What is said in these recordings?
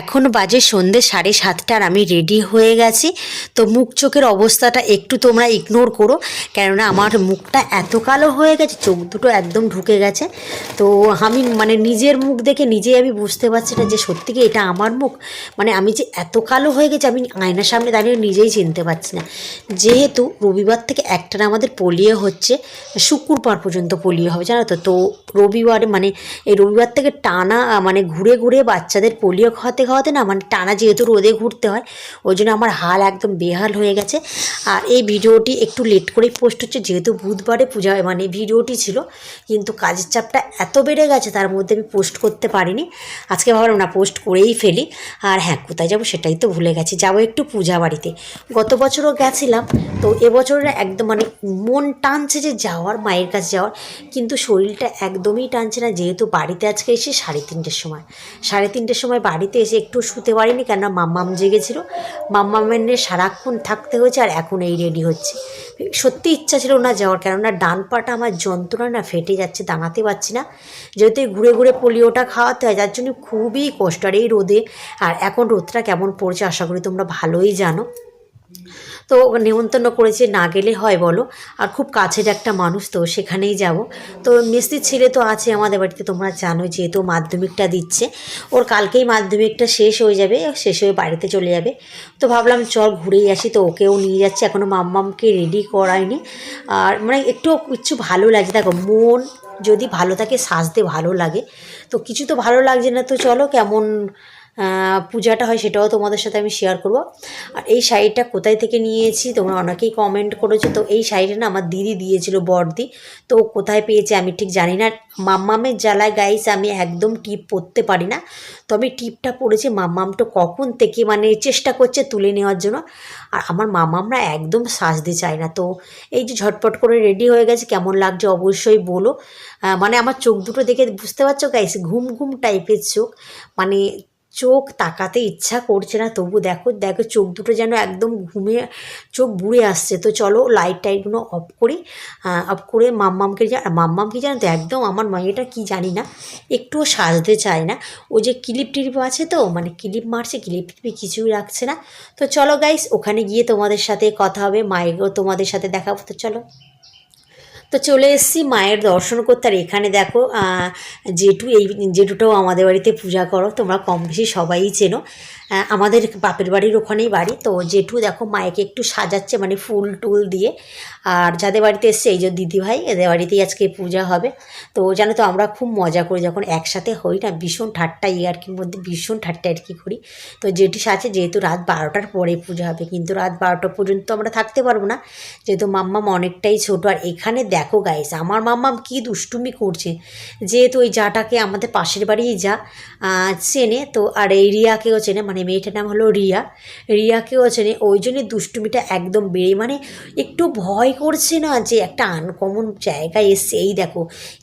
এখন বাজে সন্ধে সাড়ে সাতটার, আমি রেডি হয়ে গেছি। তো মুখ চোখের অবস্থাটা একটু তোমরা ইগনোর করো, কেননা আমার মুখটা এত কালো হয়ে গেছে, চোখ দুটো একদম ঢুকে গেছে। তো আমি মানে নিজের মুখ দেখে নিজেই আমি বুঝতে পারছি না যে সত্যি কি এটা আমার মুখ? মানে আমি যে এত কালো হয়ে গেছে, আমি আয়নার সামনে দাঁড়িয়ে নিজেই চিনতে পারছি না। যেহেতু রবিবার থেকে একটানা আমাদের পোলিও হচ্ছে, শুক্রবার পর্যন্ত পোলিও হবে, জানো তো? তো রবিবারে মানে এই রবিবার থেকে টানা মানে ঘুরে ঘুরে বাচ্চাদের পোলিও খাওয়াতে খাওয়াতে না মানে টানা যেহেতু রোদে ঘুরতে হয়, ওই জন্য আমার হাল একদম বেহাল হয়ে গেছে। আর এই ভিডিওটি একটু লেট করেই পোস্ট হচ্ছে, যেহেতু বুধবারে পূজা মানে ভিডিওটি ছিল, কিন্তু কাজের চাপটা এত বেড়ে গেছে, তার মধ্যে আমি পোস্ট করতে পারিনি। আজকে ভাবলাম না পোস্ট করেই ফেলি। আর হ্যাঁ কোথায় যাব সেটাই তো ভুলে গেছি। যাব একটু পূজা বাড়িতে। গত বছরও গেছিলাম, তো এবছরে একদম মানে মন টানছে যে যাওয়ার, মায়ের কাছে যাওয়ার, কিন্তু শরীরটা একদমই টানছে না, যেহেতু বাড়িতে আজকে এসে সাড়ে তিনটের সময়। সাড়ে তিনটের সময় বাড়িতে এসে একটু শুতে পারিনি, কেননা মাম্মাম জেগেছিল। মাম্মামের সারাক্ষণ থাকতে হয়েছে আর এখন এই রেডি হচ্ছে। সত্যি ইচ্ছা ছিল না যাওয়ার, কেননা ডান পাটা আমার যন্ত্রণা না, ফেটে যাচ্ছে, দাঁড়াতে পারছি না। যেহেতু ঘুরে ঘুরে পোলিওটা খাওয়াতে হয় যার জন্য খুবই কষ্ট। আর এই রোদে, আর এখন রোদটা কেমন পড়ছে, আশা করি তোমরা ভালোই জানো। তো নেমন্তন্ন করেছে, না গেলে হয় বলো। আর খুব কাছের একটা মানুষ তো, সেখানেই যাব। তো মিস্ত্রির ছেলে তো আছে আমাদের বাড়িতে, তোমরা জানো যেহেতু মাধ্যমিকটা দিচ্ছে। ওর কালকেই মাধ্যমিকটা শেষ হয়ে যাবে, শেষ হয়ে বাড়িতে চলে যাবে। তো ভাবলাম, চল ঘুরেই আসি, তো ওকেও নিয়ে যাচ্ছে। এখনও মাম্মামকে রেডি করায়নি। আর মানে একটু কিছু ভালো লাগছে, দেখো মন যদি ভালো থাকে, সাজতে ভালো লাগে। তো কিছু তো ভালো লাগছে না, তো চলো কেমন পূজাটা হয় সেটাও তোমাদের সাথে আমি শেয়ার করব। আর এই শাড়িটা কোথায় থেকে নিয়েছি তোমরা অনেকেই কমেন্ট করেছ, তো এই শাড়িটা না আমার দিদি দিয়েছিল বড়দি তো কোথায় পেয়েছে আমি ঠিক জানি না। মাম্মামের জ্বালায় গাইস আমি একদম টিপ পরতে পারি না, তবে টিপটা পড়েছে মাম্মামটা কখন থেকে মানে চেষ্টা করছে তুলে নেওয়ার জন্য। আর আমার মামামরা একদম সাজতে চায় না, তো এই যে ঝটপট করে রেডি হয়ে গেছে, কেমন লাগছে অবশ্যই বলো। মানে আমার চোখ দুটো দেখে বুঝতে পারছ গাইস ঘুম ঘুম টাইপের চোখ মানে চোখ তাকাতে ইচ্ছা করছে না, তবু দেখো দেখো চোখ দুটো যেন একদম ঘুমিয়ে, চোখ বুড়ে আসছে। তো চলো লাইট টাইটগুলো অফ করি। অফ করে মাম্মামকে যা, মাম্মাম কি জানো তো একদম আমার মেয়েটা কি জানি না, একটুও সাজতে চায় না। ও যে ক্লিপ টিলিপ আছে তো মানে ক্লিপ মারছে ক্লিপ টিপি কিছুই রাখছে না। তো চলো গাইস ওখানে গিয়ে তোমাদের সাথে কথা হবে, মায়েরও তোমাদের সাথে দেখাবো তো চলো। তো চলে এসেছি মায়ের দর্শন করতে। আর এখানে দেখো জেঠু, এই জেঠুটাও আমাদের বাড়িতে পূজা করো, তোমরা কম বেশি সবাই চেনো। আমাদের বাপের বাড়ির ওখানেই বাড়ি। তো জেঠু দেখো মায়েকে একটু সাজাচ্ছে মানে ফুল টুল দিয়ে। আর যাদের বাড়িতে এসছে, এই যে দিদিভাই এদের বাড়িতেই আজকে পূজা হবে। তো জানো তো, আমরা খুব মজা করি যখন একসাথে হই না, ভীষণ ঠাট্টা ইয়ার্কির মধ্যে ভীষণ ঠাট্টা আর কি করি। তো জেঠি সাজে যেহেতু রাত বারোটার পরে পূজা হবে, কিন্তু রাত বারোটা পর্যন্ত আমরা থাকতে পারব না। যেহেতু মাম্মাম অনেকটাই ছোটো, আর এখানে দেখো গাইস আমার মাম্মাম কি দুষ্টুমি করছে। যেহেতু ওই যাটাকে আমাদের পাশের বাড়ি যা চেনে, তো আর এই রিয়াকেও চেনে মানে মেয়েটার নাম হলো রিয়া। রিয়াকেও চেনে, ওই জন্যই দুষ্টুমিটা একদম বেড়ে মানে একটু ভয় করছে না যে একটা আনকমন জায়গায় এসছে। এই দেখো,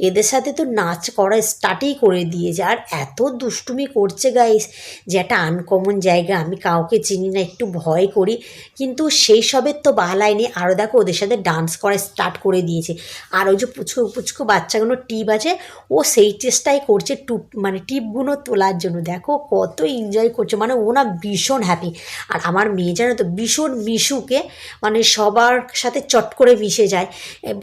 এদের সাথে তো নাচ করা স্টার্টই করে দিয়েছে, আর এত দুষ্টুমি করছে গাইস যে একটা আনকমন জায়গা, আমি কাউকে চিনি না, একটু ভয় করি। কিন্তু সেই সবের তো বালাই নেই আরও দেখো ওদের সাথে ডান্স করা স্টার্ট করে দিয়েছে। আর ওই যে পুচকু পুচকু বাচ্চাগুলো টিপ আছে, ও সেই চেষ্টাই করছে টুপ মানে টিপগুলো তোলার জন্য। দেখো কত এনজয় করছে মানে ও না ভীষণ হ্যাপি আর আমার মেয়ে জানো তো, ভীষণ মিশুকে মানে সবার সাথে চট করে মিশে যায়।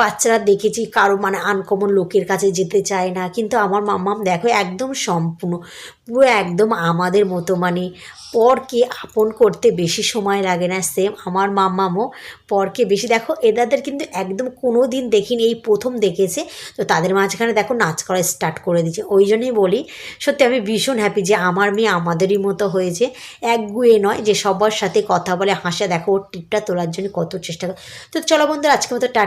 বাচ্চারা দেখেছি কারও মানে আনকমন লোকের কাছে যেতে চায় না, কিন্তু আমার মাম্মাম দেখো একদম সম্পূর্ণ, পুরো একদম আমাদের মতো মানে পরকে আপন করতে বেশি সময় লাগে না সেম আমার মাম্মামও পরকে বেশি। দেখো এদাদের কিন্তু একদম কোনো দিন দেখিনি, এই প্রথম দেখেছে। তো তাদের মাঝখানে দেখো, নাচ করা স্টার্ট করে দিয়েছে। ওই জন্যই বলি, সত্যি আমি ভীষণ হ্যাপি যে আমার মেয়ে আমাদেরই মতো হয়েছে। একগুয়ে নয় যে সবার সাথে কথা বলে হাসা। দেখো, ওর টিপটা তোলার জন্য কত চেষ্টা করে। তো চলো বন্ধুরা আজকে মতো টা